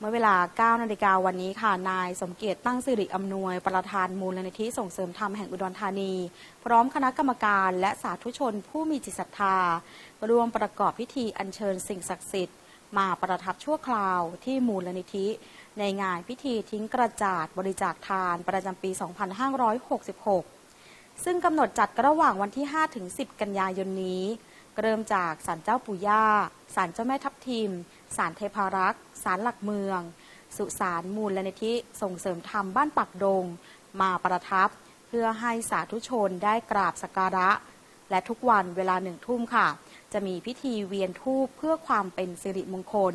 เมื่อเวลา 9 นาฬิกาวันนี้ค่ะ นายสมเกียรติตั้งสิริอำนวย ประธานมูลนิธิส่งเสริมธรรมแห่งอุดรธานี พร้อมคณะกรรมการและสาธุชนผู้มีจิตศรัทธาร่วมประกอบพิธีอัญเชิญสิ่งศักดิ์สิทธิ์ มาประทับชั่วคราวที่มูลนิธิ ในงานพิธีทิ้งกระจาดบริจาคทานประจำปี 2566 ซึ่งกำหนดจัดระหว่างวันที่ 5 ถึง 10 กันยายนนี้ เริ่มจากศาลเจ้าปู่ย่าศาลเจ้าแม่ทับทิมศาลเทพารักษ์ศาลหลักเมือง สุสานมูลลนิธิส่งเสริมธรรมบ้านปักดง มาประทับ เพื่อให้สาธุชนได้กราบสักการะ และทุกวันเวลาหนึ่งทุ่มค่ะ จะมีพิธีเวียนทูปเพื่อความเป็นสิริมงคล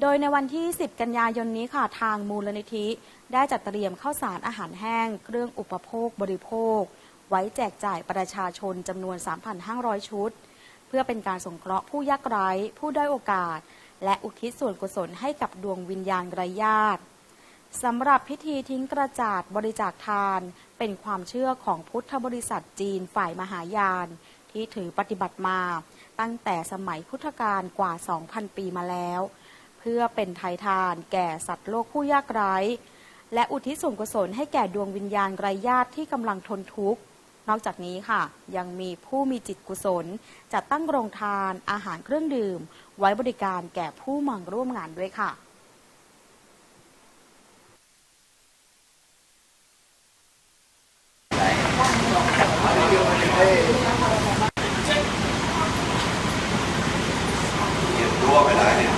โดยในวันที่ 10 กันยายนนี้ค่ะทางมูลนิธิ ได้จัดเตรียมข้าวสารอาหารแห้ง เครื่องอุปโภคบริโภค ไว้แจกจ่ายประชาชนจำนวน 3,500 ชุด เพื่อเป็นการสงเคราะห์ผู้ยากไร้ ผู้ได้อยโอกาส และอุทิศส่วนกุศลให้กับดวงวิญญาณไร้ญาติสำหรับพิธีทิ้งกระจาดบริจาคทาน เป็นความเชื่อของพุทธบริษัทจีนฝ่ายมหายาน ที่ถือปฏิบัติมา ตั้งแต่สมัยพุทธกาลกว่า 2,000 ปีมาแล้ว เพื่อเป็นไทยทานแก่สัตว์โลกผู้ยากไร้ และอุทิศส่วนกุศลให้แก่ดวงวิญญาณไร้ญาติที่กำลังทนทุกข์ นอกจากนี้ค่ะ ยังมีผู้มีจิตกุศล จัดตั้งโรงทานอาหารเครื่องดื่ม ไว้บริการแก่ผู้มาร่วมงานด้วยค่ะ รั่วไปแล้วเนี่ย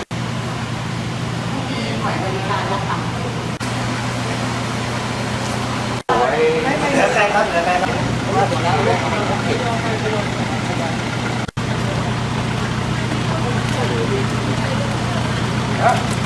เหลือใครครับเหลือใครครับเพราะว่าตัวแล้วเรื่องของผมผิด ครับ